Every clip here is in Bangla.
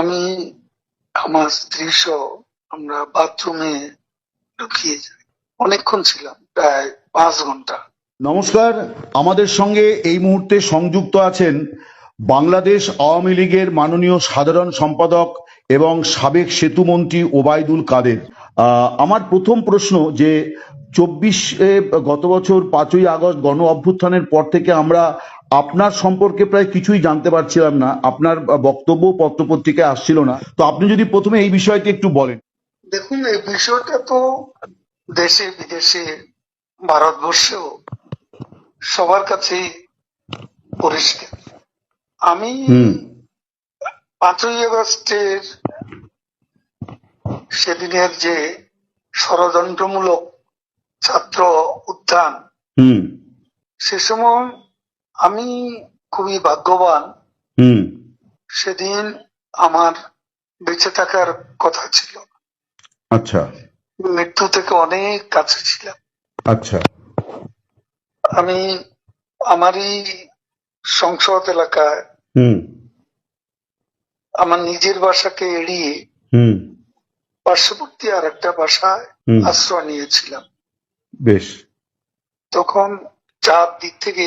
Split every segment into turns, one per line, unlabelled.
আমি আমার স্ত্রী সহ আমরা বাথরুমে ঢুকিয়ে যাই অনেকক্ষণ ছিলাম প্রায় পাঁচ ঘন্টা
নমস্কার আমাদের সঙ্গে এই মুহূর্তে সংযুক্ত আছেন বাংলাদেশ আওয়ামী লীগের মাননীয় সাধারণ সম্পাদক এবং সাবেক সেতুমন্ত্রী ওবায়দুল কাদের আমার প্রথম প্রশ্ন যে চব্বিশে গত বছর পাঁচই আগস্ট গণ অভ্যুত্থানের পর থেকে আমরা আপনার সম্পর্কে প্রায় কিছুই জানতে পারছিলাম না আপনার বক্তব্য পত্র পত্রিকায় আসছিল না তো আপনি যদি প্রথমে এই বিষয়টি একটু বলেন
দেখুন এই বিষয়টা তো দেশে বিদেশে ভারতবর্ষেও সবার কাছেই পরিষ্কার আমি পাঁচই আগস্টের সেদিনের যে ষড়যন্ত্রমূলক ছাত্র উত্থান সে সময় আমি খুবই ভাগ্যবান সেদিন আমার বেঁচে থাকার কথা ছিল আচ্ছা মৃত্যু থেকে অনেক কাছে ছিলাম আচ্ছা আমি আমারই সংসদ এলাকায় হুম আমার নিজের বাসাকে এড়িয়ে হুম পার্শ্ববর্তী আর একটা বাসায় আশ্রয় নিয়েছিলাম বেশ তখন চার দিক থেকে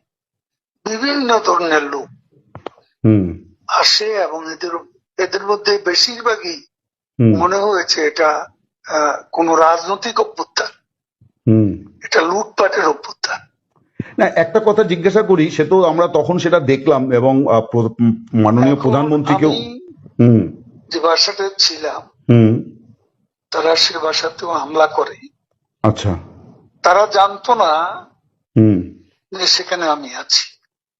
বিভিন্ন ধরনের লোক আসে এবং এদের এদের মধ্যে বেশিরভাগই মনে হয়েছে এটা কোন রাজনৈতিক অভ্যুত্থান এটা লুটপাটের অভ্যুত্থান
না একটা কথা জিজ্ঞাসা করি সে তো আমরা তখন সেটা দেখলাম এবং মাননীয় প্রধানমন্ত্রীকেও
যে ভাষাতে ছিলাম তারা সে বাসাতেও হামলা করে আচ্ছা তারা জানতো না যে সেখানে আমি আছি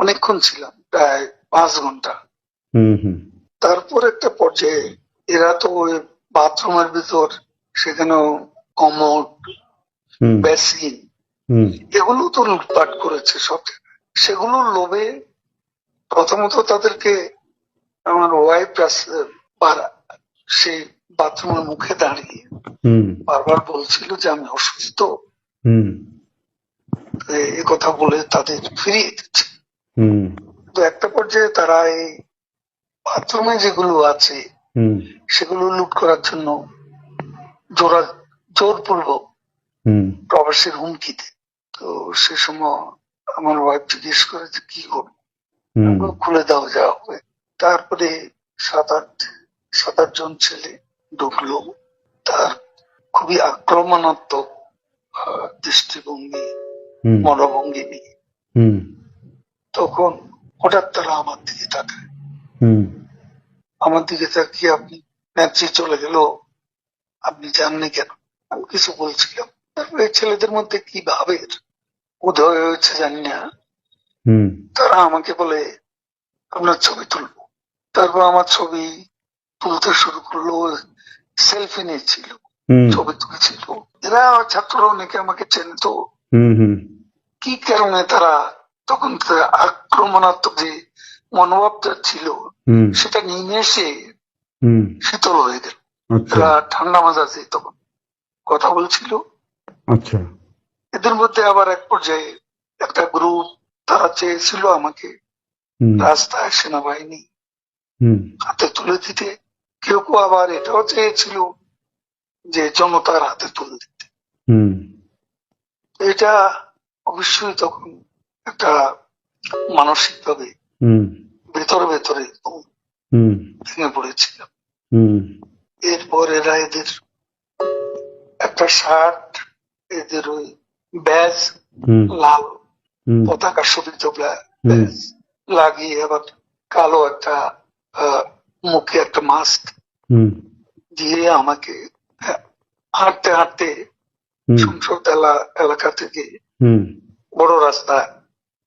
অনেকক্ষণ ছিলাম প্রায় পাঁচ ঘন্টা তারপর একটা পর্যায়ে এরা তো ওই বাথরুমের ভিতর সেখানেও কমোড বেসিন এগুলো তো লুটপাট করেছে সব সেগুলো লোভে প্রথমত তাদেরকে আমার ওয়াইফ সেই বাথরুমের মুখে দাঁড়িয়ে বারবার বলছিল যে আমি অসুস্থ এ কথা বলে তাদের ফিরিয়ে দিচ্ছে তো একটা পর্যায়ে তারা এই বাথরুমে যেগুলো আছে সেগুলো লুট করার জন্য জোরা জোরপূর্বক প্রবাসের হুমকিতে তো সে সময় আমার ওয়াইফ জিজ্ঞেস করে যে কি করবো খুলে দাও যা হবে তারপরে সাত আট সাত আট জন ছেলে ঢুকলো তার খুবই আক্রমণাত্মক দৃষ্টিভঙ্গি মনোভঙ্গি নিয়ে তখন হঠাৎ তারা আমার দিকে তাকায় আমার দিকে তাকিয়ে আপনি ম্যাচে চলে গেল আপনি জাননি কেন আমি কিছু বলছিলাম তারপরে ছেলেদের মধ্যে কি ভাবের উদয় হয়েছে জানি না তারা আমাকে বলে আপনার ছবি তুলবো তারপর আমার ছবি তুলতে শুরু করলো সেলফি নিয়েছিল ছবি তুলেছিল এরা ছাত্র অনেকে আমাকে চেনতো কি কারণে তারা তখন আক্রমণাত্মক যে মনোভাবটা ছিল সেটা নিয়ে এসে শীতল হয়ে গেল আচ্ছা। ঠান্ডা ঠান্ডা মাজাজে তখন কথা বলছিল আচ্ছা এদের মধ্যে আবার এক পর্যায়ে একটা গ্রুপ তারা চেয়েছিল আমাকে রাস্তায় সেনাবাহিনী হাতে তুলে দিতে কেউ কেউ আবার এটাও চেয়েছিল যে জনতার হাতে তুলে দিতে এটা অবশ্যই তখন একটা মানসিক ভাবে ভেতরে ভেতরে ভেঙে পড়েছিলাম এরপর এরা এদের একটা শার্ট এদের ওই ব্যাজ লাল পতাকা শোভিত ব্যাজ লাগিয়ে আবার কালো একটা মুখে একটা মাস্ক দিয়ে আমাকে হ্যাঁ, হাঁটতে হাঁটতে সংসদ এলাকা থেকে বড় রাস্তা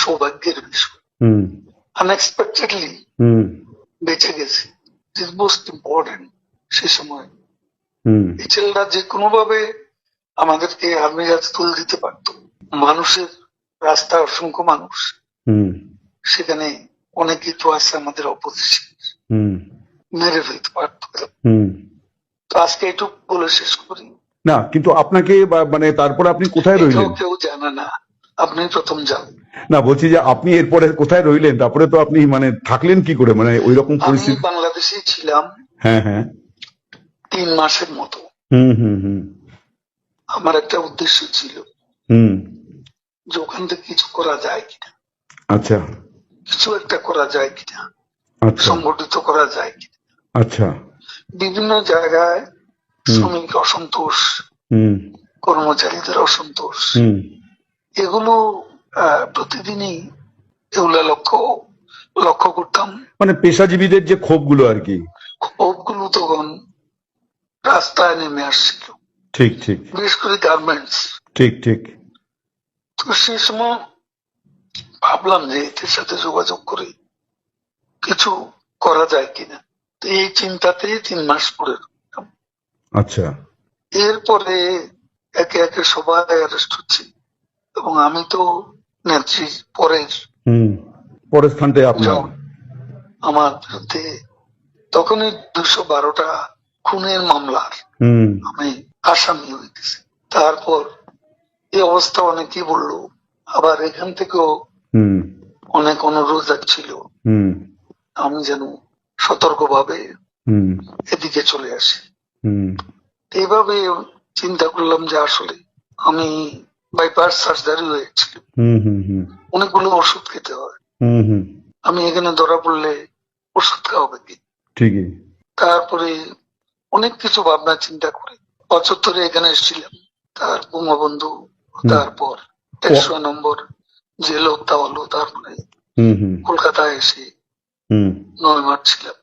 সৌভাগ্যের বিষয় আনএক্সপেক্টেডলি বেঁচে গেছে ইজ মোস্ট ইম্পর্টেন্ট সে সময় এই ছেলেরা যে কোনো ভাবে আমাদেরকে আর্মিরাজ তুল দিতে পারত মানুষের রাস্তা অসংখ্য মানুষ সেখানে অনেক কিছু আছে আমাদের অপোজিশন মেরে ফেলতে পারত তো আজকে এটুকু বলে শেষ করি
না কিন্তু আপনাকে মানে তারপরে আপনি কোথায় রইলেন
কেউ জানে না আপনি প্রথম যান
না বলছি যে আপনি এরপরে কোথায় রইলেন তারপরে তো আপনি মানে থাকলেন কি করে মানে ওই রকম পরিস্থিতি
বাংলাদেশে ছিলাম হ্যাঁ হ্যাঁ তিন মাসের মতো হুম হুম হুম আমার একটা উদ্দেশ্য ছিল হুম যে ওখান থেকে কিছু করা যায় কিনা আচ্ছা কিছু একটা করা যায় কিনা আচ্ছা। সংগঠিত করা যায় কিনা আচ্ছা বিভিন্ন জায়গায় শ্রমিক অসন্তোষ কর্মচারীদের অসন্তোষ এগুলো প্রতিদিনই এগুলো লক্ষ্য লক্ষ্য করতাম
মানে পেশাজীবীদের যে ক্ষোভগুলো আর কি
ক্ষোভগুলো তখন রাস্তায় নেমে আসছিল ঠিক ঠিক বিশেষ করে গার্মেন্টস ঠিক ঠিক তো সেই সময় ভাবলাম যে এদের সাথে যোগাযোগ করে কিছু করা যায় কিনা তো এই চিন্তাতে তিন মাস পরে আচ্ছা এরপরে একে একে সবাই অ্যারেস্ট হচ্ছে এবং আমি তো নেত্রী পরের
পরের স্থানটা আপনার
আমার বিরুদ্ধে তখনই দুশো বারোটা খুনের মামলার আমি আসামি হইতেছি তারপর এই অবস্থা অনেকেই বলল আবার এখান থেকেও অনেক অনুরোধ যাচ্ছিল আমি যেন সতর্কভাবে এদিকে চলে আসি এইভাবে চিন্তা করলাম যে আসলে আমি বাইপাস সার্জারি অনেকগুলো ওষুধ খেতে হয় আমি এখানে ধরা পড়লে ওষুধ খাওয়াবে কি ঠিকই তারপরে অনেক কিছু ভাবনা চিন্তা করে পঁচাত্তরে এখানে এসেছিলাম তার বন্ধু তারপর একশো নম্বর যে হত্যা হলো তারপরে কলকাতায় এসে নয় মার্চ ছিলাম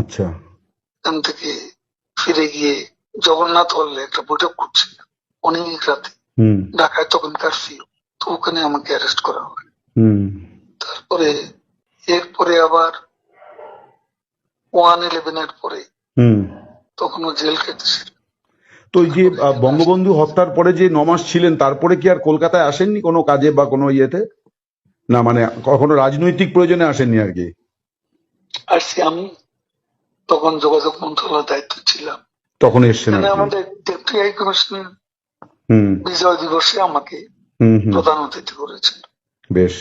আচ্ছা এখান থেকে ফিরে গিয়ে জগন্নাথ হলে একটা বৈঠক করছিলাম অনেক রাতে ঢাকায় তখন কাটছিল তো ওখানে আমাকে অ্যারেস্ট করা হয় তারপরে এরপরে আবার ওয়ান ইলেভেন এর পরে ও জেল খেতেছিল
তো যে বঙ্গবন্ধু হত্যার পরে যে নমাস ছিলেন তারপরে কি আর কলকাতায় আসেননি কোনো কাজে বা কোনো ইয়েতে না মানে কখনো রাজনৈতিক প্রয়োজনে আসেননি আর কি
আসছি আমি তখন যোগাযোগ মন্ত্রণালয়ের দায়িত্ব ছিলাম তখন এসছেন আমাদের ডেপুটি হাই কমিশনার বিজয় দিবসে আমাকে প্রধান অতিথি করেছেন বেশ